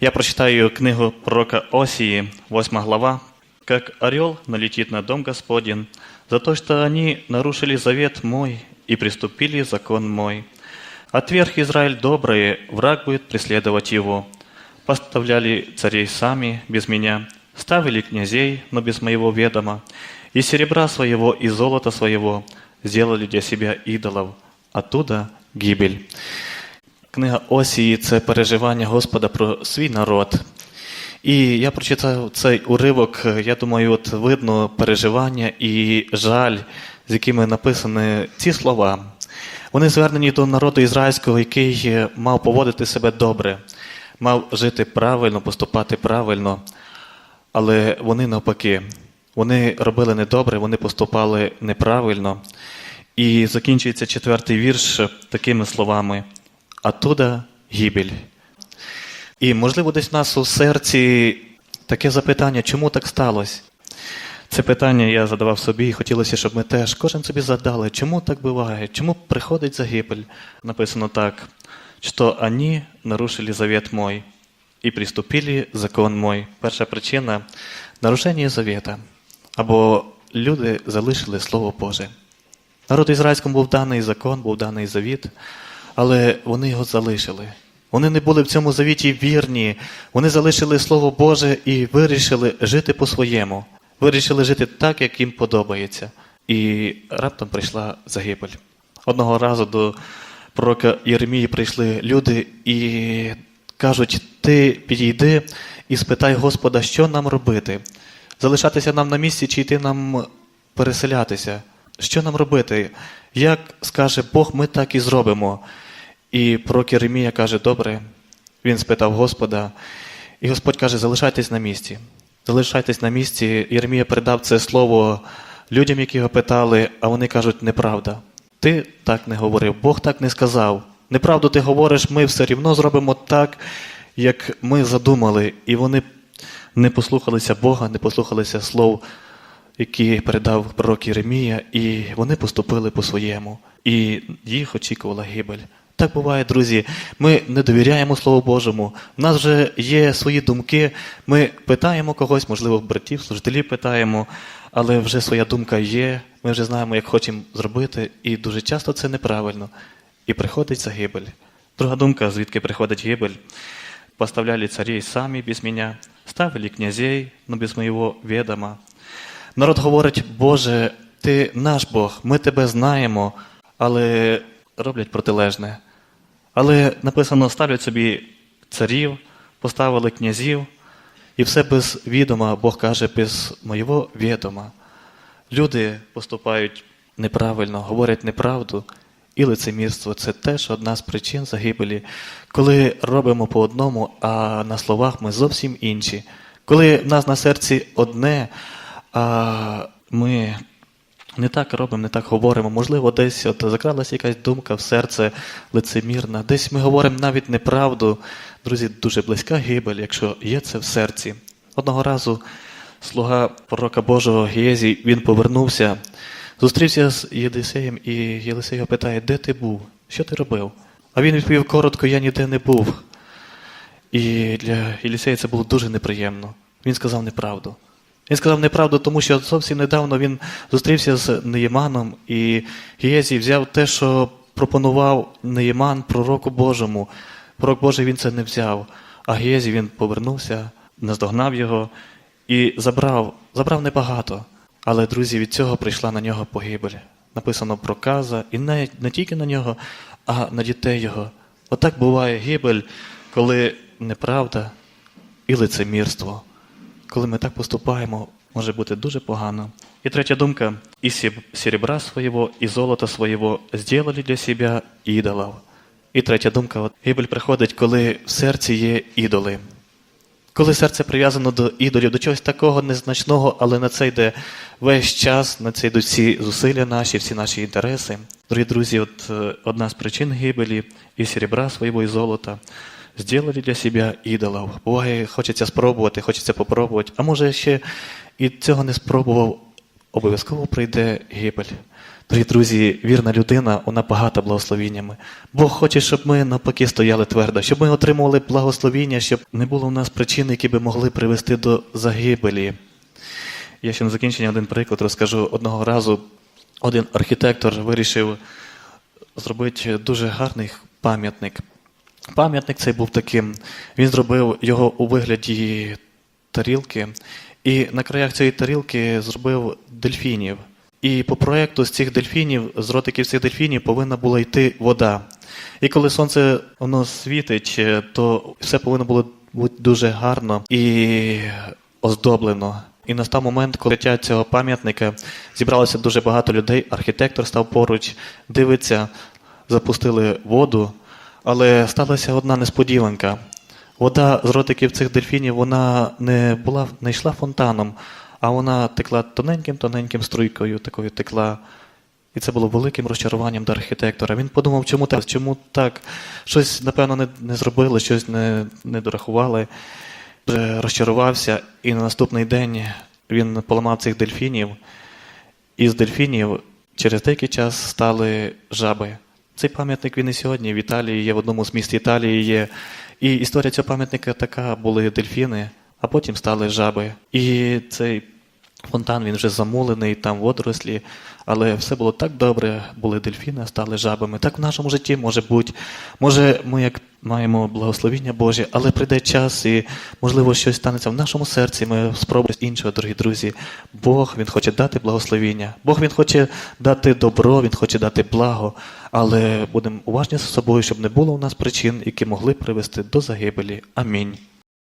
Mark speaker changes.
Speaker 1: Я прочитаю книгу пророка Осии, 8 глава. «Как орел налетит на дом Господень, за то, что они нарушили завет мой и приступили закон мой. Отверг Израиль доброе, враг будет преследовать его. Поставляли царей сами, без меня, ставили князей, но без моего ведома, и серебра своего, и золота своего сделали для себя идолов. Оттуда гибель». Книга Осії це переживання Господа про свій народ. І я прочитав цей уривок, я думаю, от видно переживання і жаль, з якими написані ці слова. Вони звернені до народу ізраїльського, який мав поводити себе добре, мав жити правильно, поступати правильно, але вони навпаки. Вони робили недобре, вони поступали неправильно. І закінчується четвертий вірш такими словами: «Оттуда гибель. І, можливо, десь в нас у серці таке запитання, чому так сталося? Це питання я задавав собі, і хотілося, щоб ми теж кожен собі задали, чому так буває, чому приходить загибель. Написано так, що вони нарушили завет мой і приступили закон мой. Перша причина нарушення завета. Або люди залишили Слово Боже. Народу ізраїльському був даний закон, був даний завіт, але вони його залишили. Вони не були в цьому завіті вірні, вони залишили Слово Боже і вирішили жити по-своєму. Вирішили жити так, як їм подобається. І раптом прийшла загибель. Одного разу до пророка Єремії прийшли люди і кажуть: ти підійди і спитай Господа, що нам робити? Залишатися нам на місці чи йти нам переселятися? Що нам робити? Як скаже Бог, ми так і зробимо. І пророк Єремія каже, добре. Він спитав Господа, і Господь каже, залишайтесь на місці. Залишайтесь на місці. Єремія передав це слово людям, які його питали, а вони кажуть, неправда. Ти так не говорив, Бог так не сказав. Неправду ти говориш, ми все рівно зробимо так, як ми задумали. І вони не послухалися Бога, не послухалися слов, які передав пророк Єремія, і вони поступили по-своєму. І їх очікувала гибель. Так буває, друзі. Ми не довіряємо Слову Божому. У нас вже є свої думки. Ми питаємо когось, можливо, братів, служителів питаємо, але вже своя думка є. Ми вже знаємо, як хочемо зробити, і дуже часто це неправильно. І приходить загибель. Друга думка, звідки приходить гибель. Поставляли царей самі без мене, ставили князей, но без моєго відома. Народ говорить, Боже, ти наш Бог, ми тебе знаємо, але роблять протилежне. Але написано, ставлять собі царів, поставили князів, і все без відома, Бог каже, без моєго відома. Люди поступають неправильно, говорять неправду, і лицемірство це теж одна з причин загибелі, коли робимо по одному, а на словах ми зовсім інші. Коли в нас на серці одне, а ми не так робимо, не так говоримо. Можливо, десь от закралася якась думка в серце лицемірна, десь ми говоримо навіть неправду. Друзі, дуже близька гибель, якщо є це в серці. Одного разу слуга пророка Божого Гєзі, він повернувся, зустрівся з Єлисеєм, і Єлисей його питає, де ти був? Що ти робив? А він відповів коротко, я ніде не був. І для Єлісея це було дуже неприємно. Він сказав неправду. Він сказав неправду, тому що зовсім недавно він зустрівся з Неєманом, і Гієзій взяв те, що пропонував Неєман пророку Божому. Пророк Божий він це не взяв. А Гієзій він повернувся, наздогнав його і забрав, забрав небагато. Але, друзі, від цього прийшла на нього погибель. Написано проказа, і не, не тільки на нього, а на дітей його. Отак буває гибель, коли неправда і лицемірство. Коли ми так поступаємо, може бути дуже погано. І третя думка: і серебра свого, і золота свого зробили для себе ідолів. І третя думка: от, гибель приходить, коли в серці є ідоли. Коли серце прив'язано до ідолів, до чогось такого незначного, але на це йде весь час, на це йдуть всі зусилля наші, всі наші інтереси. Дорогі друзі, от е, одна з причин гибелі і серебра свого, і золота зробили для себе ідолів. Буває, хочеться спробувати, хочеться попробувати, а може ще і цього не спробував, обов'язково прийде гибель. Дорогі друзі, вірна людина, вона багата благословіннями. Бог хоче, щоб ми навпаки стояли твердо, щоб ми отримували благословіння, щоб не було в нас причин, які би могли привести до загибелі. Я ще на закінчення один приклад розкажу. Одного разу один архітектор вирішив зробити дуже гарний пам'ятник. Пам'ятник цей був таким. Він зробив його у вигляді тарілки, і на краях цієї тарілки зробив дельфінів. І по проекту з цих дельфінів, з ротиків цих дельфінів повинна була йти вода. І коли сонце воно світить, то все повинно було бути дуже гарно і оздоблено. І настав момент, коли відкриття цього пам'ятника зібралося дуже багато людей. Архітектор став поруч, дивиться, запустили воду, але сталася одна несподіванка. Вода з ротиків цих дельфінів вона не була, не йшла фонтаном, а вона текла тоненьким-тоненьким струйкою, такою текла. І це було великим розчаруванням до архітектора. Він подумав, чому так? Чому так? Щось, напевно, не, не зробили, щось не, не дорахували. Дуже розчарувався, і на наступний день він поламав цих дельфінів, і з дельфінів через деякий час стали жаби. Цей пам'ятник він і сьогодні в Італії є, в одному з міст Італії є. І історія цього пам'ятника така: були дельфіни, а потім стали жаби. І цей фонтан він вже замулений, там водорослі, але все було так добре, були дельфіни, стали жабами. Так в нашому житті може бути. Може, ми як маємо благословіння Боже, але прийде час і, можливо, щось станеться в нашому серці. Ми спробуємо іншого, дорогі друзі. Бог Він хоче дати благословіння. Бог Він хоче дати добро, Він хоче дати благо, але будемо уважні з собою, щоб не було у нас причин, які могли привести до загибелі. Амінь.